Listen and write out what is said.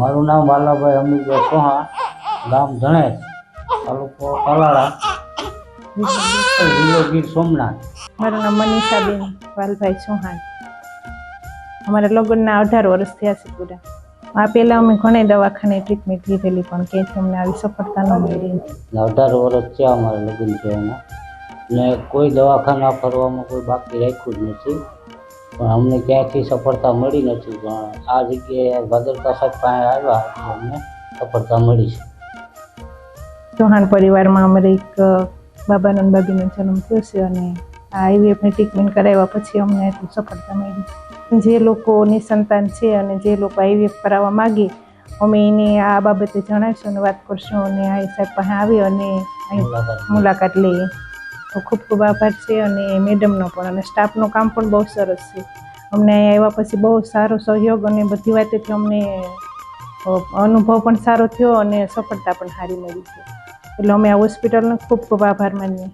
મારું નામ બાલાભાઈ અમિતભાઈ સોહા ગામ ધણેજ તાલુકો કલાળા જિલ્લો ગીર સોમનાથ. મારું નામ મનીષાબેન વાલભાઈ સોહાણ અમારા લગ્નના અઢાર વર્ષ થયા છે પૂરા. આ પહેલાં અમે ઘણી દવાખાને ટ્રીટમેન્ટ લીધેલી પણ ક્યાંથી અમને આવી સફળતા ન મળી? અઢાર વર્ષ થયા અમારા લગ્ન થયાના. ને કોઈ દવાખાના ફરવામાં કોઈ બાકી રાખ્યું જ નથી. પણ અમને ક્યાંયથી સફળતા મળી નથી પણ આ જગ્યાએ ભાદરકા સાહેબ પાસે આવ્યા અમને સફળતા મળી છે. ચૌહાણ પરિવારમાં અમારે એક બાબા બાબીનો જન્મ થયો છે અને આ આઈવીએફની ટ્રીટમેન્ટ કરાવ્યા પછી અમને સફળતા મળી. જે લોકો નિસંતાન છે અને જે લોકો આઈવીએફ કરાવવા માગે અમે એને આ બાબતે જણાવીશું અને વાત કરશું અને આ સાહેબ પાસે આવી અને મુલાકાત લઈએ. ખૂબ ખૂબ આભાર છે અને મેડમનો પણ અને સ્ટાફનું કામ પણ બહુ સરસ છે. અમને અહીંયા આવ્યા પછી બહુ સારો સહયોગ અને બધી વાતેથી અમને અનુભવ પણ સારો થયો અને સફળતા પણ સારી મળી છે. એટલે અમે આ હોસ્પિટલનો ખૂબ ખૂબ આભાર માનીએ.